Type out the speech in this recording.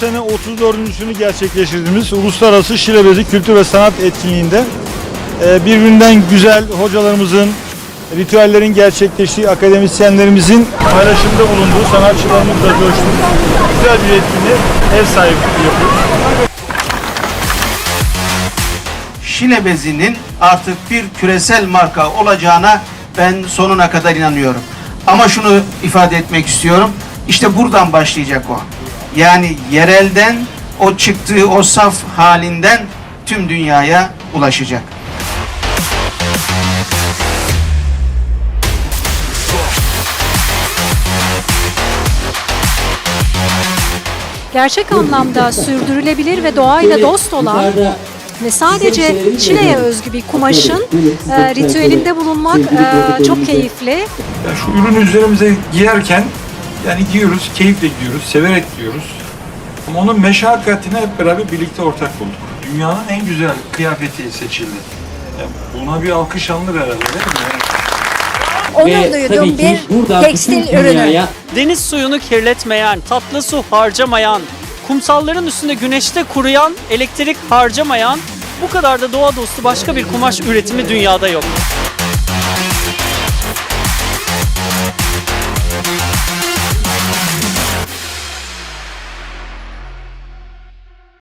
sene 34.sünü gerçekleştirdiğimiz Uluslararası Şile Bezi Kültür ve Sanat Etkinliği'nde e, birbirinden güzel hocalarımızın, ritüellerin gerçekleştiği akademisyenlerimizin paylaşımda bulunduğu sanatçılarımızla coştuk. Güzel bir etkinliğe ev sahipliği yapıyoruz. Şile bezinin artık bir küresel marka olacağına ben sonuna kadar inanıyorum. Ama şunu ifade etmek istiyorum. İşte buradan başlayacak o. Yani yerelden o çıktığı o saf halinden tüm dünyaya ulaşacak. gerçek anlamda sürdürülebilir ve doğayla dost olan ve sadece Çile'ye özgü bir kumaşın e, ritüelinde bulunmak e, çok keyifli. Yani şu ürünü üzerimize giyerken yani giyiyoruz, keyifle giyiyoruz, severek giyiyoruz. Ama onun meşakkatine hep beraber birlikte ortak bulduk. Dünyanın en güzel kıyafeti seçildi. Yani buna bir alkış alınır herhalde değil mi? onur Ve tabii duyduğum bir tekstil ürünü. Deniz suyunu kirletmeyen, tatlı su harcamayan, kumsalların üstünde güneşte kuruyan, elektrik harcamayan bu kadar da doğa dostu başka bir kumaş üretimi dünyada yok.